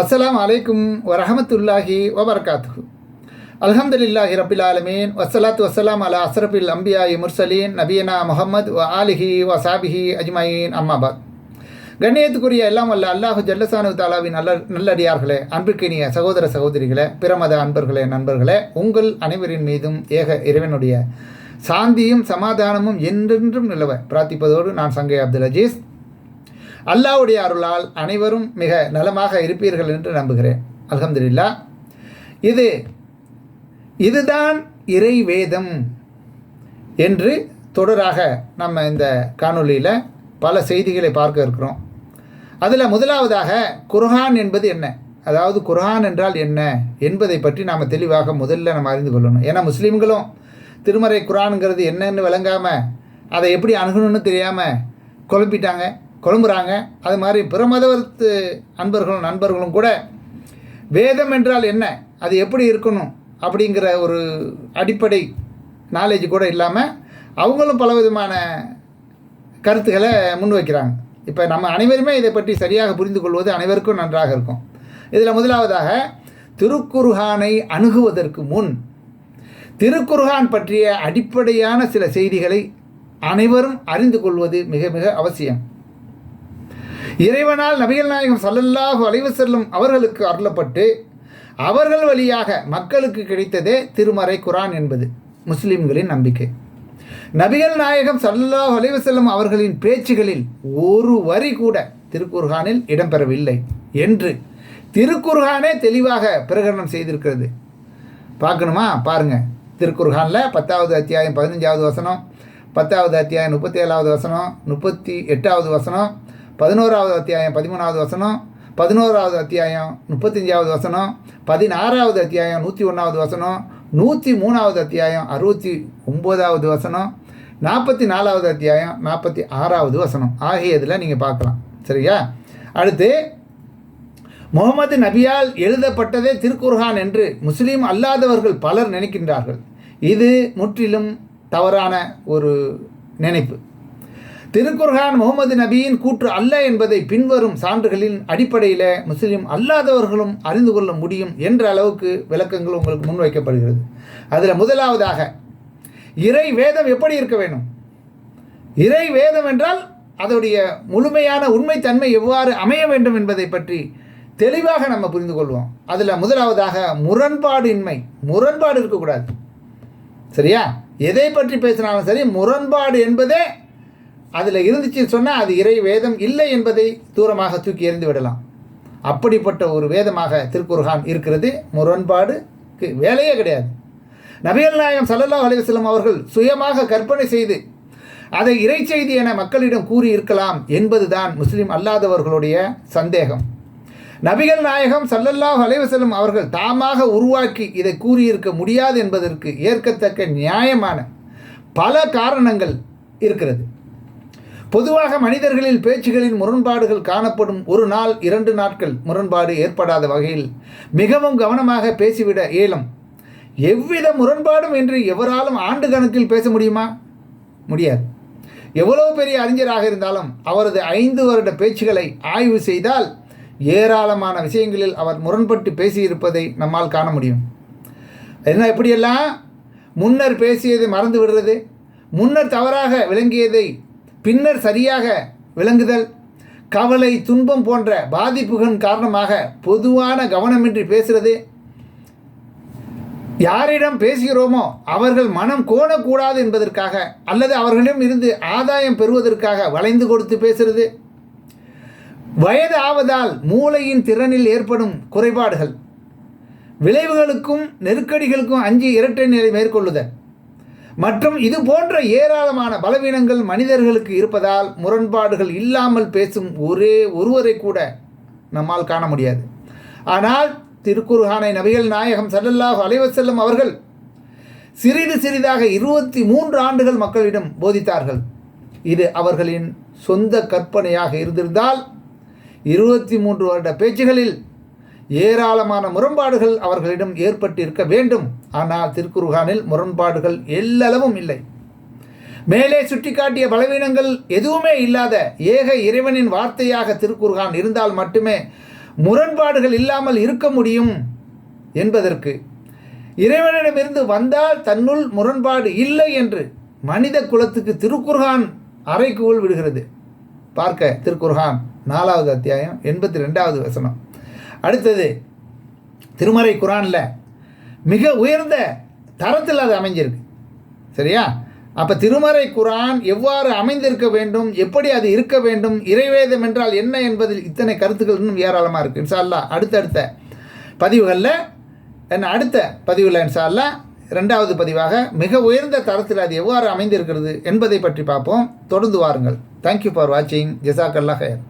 அஸ்லாம் அலைக்கும் வரஹமத்துல்லாஹி வபர்காத்து அல்ஹம்துலில்லாஹி ரபில் ஆலமீன். வசலாத் வஸ்ஸலாம் அலா அசரபில் அம்பியாயி முர்சலீன். நபியனா முகமது வ ஆலிஹி வசாபிஹி சாபிஹி அஜ்மாயின். அம்மாபாத் கண்ணியத்துக்குரிய எல்லாம் வல்ல அல்லாஹு ஜல்லசானு தாலாவின் நல்ல நல்லடியார்களே அன்பிற்கினிய சகோதர சகோதரிகளே பிரமத அன்பர்களே நண்பர்களே உங்கள் அனைவரின் மீதும் ஏக இறைவனுடைய சாந்தியும் சமாதானமும் என்றென்றும் நிலவ. பிரார்த்திப்பதோடு நான் சங்கை அப்துல் அஜீஸ். அல்லாவுடைய அருளால் அனைவரும் மிக நலமாக இருப்பீர்கள் என்று நம்புகிறேன். அலமதுல்லா இது இதுதான் இறைவேதம் என்று தொடராக நம்ம இந்த காணொலியில் பல செய்திகளை பார்க்க இருக்கிறோம். அதில் முதலாவதாக குர்ஹான் என்பது என்ன? அதாவது குர்ஹான் என்றால் என்ன என்பதை பற்றி நாம் தெளிவாக முதல்ல நம்ம அறிந்து கொள்ளணும். ஏன்னா முஸ்லீம்களும் திருமறை குரானுங்கிறது என்னன்னு விளங்காமல் அதை எப்படி அணுகணும்னு தெரியாமல் குழப்பிட்டாங்க. குழம்புறாங்க. அது மாதிரி பிற அன்பர்களும் நண்பர்களும் கூட வேதம் என்றால் என்ன? அது எப்படி இருக்கணும்? அப்படிங்கிற ஒரு அடிப்படை நாலேஜ் கூட இல்லாமல் அவங்களும் பலவிதமான கருத்துக்களை முன்வைக்கிறாங்க. இப்போ நம்ம அனைவருமே இதை பற்றி சரியாக புரிந்து கொள்வது அனைவருக்கும் நன்றாக இருக்கும். இதில் முதலாவதாக திருக்குர்ஹானை அணுகுவதற்கு முன் திருக்குர்ஹான் பற்றிய அடிப்படையான சில செய்திகளை அனைவரும் அறிந்து கொள்வது மிக மிக அவசியம். இறைவனால் நபிகள் நாயகம் சல்லல்லாஹு அலைவு செல்லும் அவர்களுக்கு அருளப்பட்டு அவர்கள் வழியாக மக்களுக்கு கிடைத்ததே திருமறை குரான் என்பது. முஸ்லிம்களின் நம்பிக்கை. நபிகள் நாயகம் சல்லாஹ் அலைவு செல்லும் அவர்களின் பேச்சுகளில் ஒரு வரி கூட திருக்குர்ஹானில் இடம்பெறவில்லை என்று திருக்குர்ஹானே தெளிவாக பிரகடனம் செய்திருக்கிறது. பார்க்கணுமா? பாருங்கள் திருக்குர்ஹானில் பத்தாவது அத்தியாயம் பதினஞ்சாவது வசனம் பத்தாவது அத்தியாயம் முப்பத்தி ஏழாவது வசனம் முப்பத்தி எட்டாவது வசனம் பதினோராவது அத்தியாயம் பதிமூணாவது வசனம் பதினோராவது அத்தியாயம் முப்பத்தஞ்சாவது வசனம் பதினாறாவது அத்தியாயம் நூற்றி ஒன்றாவது வசனம் நூற்றி மூணாவது அத்தியாயம் அறுபத்தி ஒம்போதாவது வசனம் நாற்பத்தி நாலாவது அத்தியாயம் நாற்பத்தி ஆறாவது வசனம். ஆகியதில் நீங்கள் பார்க்கலாம். சரியா? அடுத்து முகமது நபியால் எழுதப்பட்டதே திருக்குர்ஹான் என்று முஸ்லீம் அல்லாதவர்கள் பலர் நினைக்கின்றார்கள். இது முற்றிலும் தவறான ஒரு நினைப்பு. திருக்குர்ஹான் முகமது நபியின் கூற்று அல்ல என்பதை பின்வரும் சான்றுகளின் அடிப்படையில் முஸ்லீம் அல்லாதவர்களும் அறிந்து கொள்ள முடியும் என்ற அளவுக்கு விளக்கங்கள் உங்களுக்கு முன்வைக்கப்படுகிறது அதில் முதலாவதாக இறை வேதம் எப்படி இருக்க வேணும் இறை வேதம் என்றால் அதோடைய முழுமையான உண்மைத்தன்மை எவ்வாறு அமைய வேண்டும் என்பதை பற்றி தெளிவாக நம்ம புரிந்து கொள்வோம். அதில் முதலாவதாக முரண்பாடின்மை. முரண்பாடு இருக்கக்கூடாது. சரியா? எதை பற்றி பேசினாலும் சரி முரண்பாடு என்பதே அதில் இருந்துச்சுன்னு சொன்னால் அது இறை வேதம் இல்லை என்பதை தூரமாக தூக்கி எறிந்து விடலாம். அப்படிப்பட்ட ஒரு வேதமாக திருக்குர்ஹான் இருக்கிறது. முரண்பாடுக்கு வேலையே கிடையாது. நபிகள் நாயகம் சல்லல்லா அலிவசல்லம் அவர்கள் சுயமாக கற்பனை செய்து அதை இறை செய்தி என மக்களிடம் கூறி இருக்கலாம் என்பதுதான் முஸ்லீம் அல்லாதவர்களுடைய சந்தேகம். நபிகள் நாயகம் சல்லல்லாஹ் அலைவசல்லம் அவர்கள் தாமாக உருவாக்கி இதை கூறியிருக்க முடியாது என்பதற்கு ஏற்கத்தக்க நியாயமான பல காரணங்கள் இருக்கிறது. பொதுவாக மனிதர்களில் பேச்சுகளின் முரண்பாடுகள் காணப்படும் ஒரு நாள் இரண்டு நாட்கள் முரண்பாடு ஏற்படாத வகையில் மிகவும் கவனமாக பேசிவிட இயலும் எவ்வித முரண்பாடும் என்று எவராலும் ஆண்டு கணக்கில் பேச முடியுமா? முடியாது. எவ்வளோ பெரிய அறிஞராக இருந்தாலும் அவரது ஐந்து வருட பேச்சுகளை ஆய்வு செய்தால் ஏராளமான விஷயங்களில் அவர் முரண்பட்டு பேசியிருப்பதை நம்மால் காண முடியும். என்ன எப்படியெல்லாம் முன்னர் பேசியதை மறந்து விடுறது? முன்னர் தவறாக விளங்கியதை பின்னர் சரியாக விளங்குதல். கவலை துன்பம் போன்ற பாதிப்புகள் காரணமாக பொதுவான கவனமின்றி பேசுகிறது யாரிடம் பேசுகிறோமோ அவர்கள் மனம் கோணக்கூடாது என்பதற்காக அல்லது அவர்களிடம் இருந்து ஆதாயம் பெறுவதற்காக வளைந்து கொடுத்து பேசுகிறது வயது ஆவதால் மூளையின் திறனில் ஏற்படும் குறைபாடுகள். விளைவுகளுக்கும் நெருக்கடிகளுக்கும் அஞ்சு இரட்டை நிலை மேற்கொள்ளுதல். மற்றும் இது போன்ற ஏராளமான பலவீனங்கள் மனிதர்களுக்கு இருப்பதால் முரண்பாடுகள் இல்லாமல் பேசும் ஒரே ஒருவரை கூட நம்மால் காண முடியாது. ஆனால் திருக்குர்ஹானை நபிகள் நாயகம் சல்லல்லாஹ் அலைவசல்லம் அவர்கள் சிறிது சிறிதாக இருபத்தி மூன்று ஆண்டுகள் மக்களிடம் போதித்தார்கள். இது அவர்களின் சொந்த கற்பனையாக இருந்திருந்தால் இருபத்தி மூன்று வருட பேச்சுகளில் ஏராளமான முரண்பாடுகள் அவர்களிடம் ஏற்பட்டிருக்க வேண்டும். ஆனால் திருக்குர்ஹானில் முரண்பாடுகள் எல்லளவும் இல்லை. மேலே சுட்டிக்காட்டிய பலவீனங்கள் எதுவுமே இல்லாத ஏக இறைவனின் வார்த்தையாக திருக்குர்கான் இருந்தால் மட்டுமே முரண்பாடுகள் இல்லாமல் இருக்க முடியும் என்பதற்கு. இறைவனிடமிருந்து வந்தால் தன்னுள் முரண்பாடு இல்லை என்று மனித குலத்துக்கு திருக்குர்கான் அறைக்குள் விடுகிறது. பார்க்க திருக்குர்கான் நாலாவது அத்தியாயம் எண்பத்தி ரெண்டாவது வசனம். அடுத்தது திருமறை குரானில் மிக உயர்ந்த தரத்தில் அது அமைஞ்சிருக்கு. சரியா? அப்போ திருமறை குரான் எவ்வாறு அமைந்திருக்க வேண்டும் எப்படி அது இருக்க வேண்டும் இறைவேதம் என்றால் என்ன என்பதில் இத்தனை கருத்துக்கள் இன்னும் ஏராளமாக இருக்குது இன்ஷா அடுத்தடுத்த பதிவுகளில் என்ன அடுத்த பதிவில் இன்ஷா ரெண்டாவது பதிவாக மிக உயர்ந்த தரத்தில் அது எவ்வாறு அமைந்திருக்கிறது என்பதை பற்றி பார்ப்போம். தொடர்ந்து வாருங்கள். தேங்க்யூ ஃபார் வாட்சிங் ஜெசாக் அல்லா ஹயர்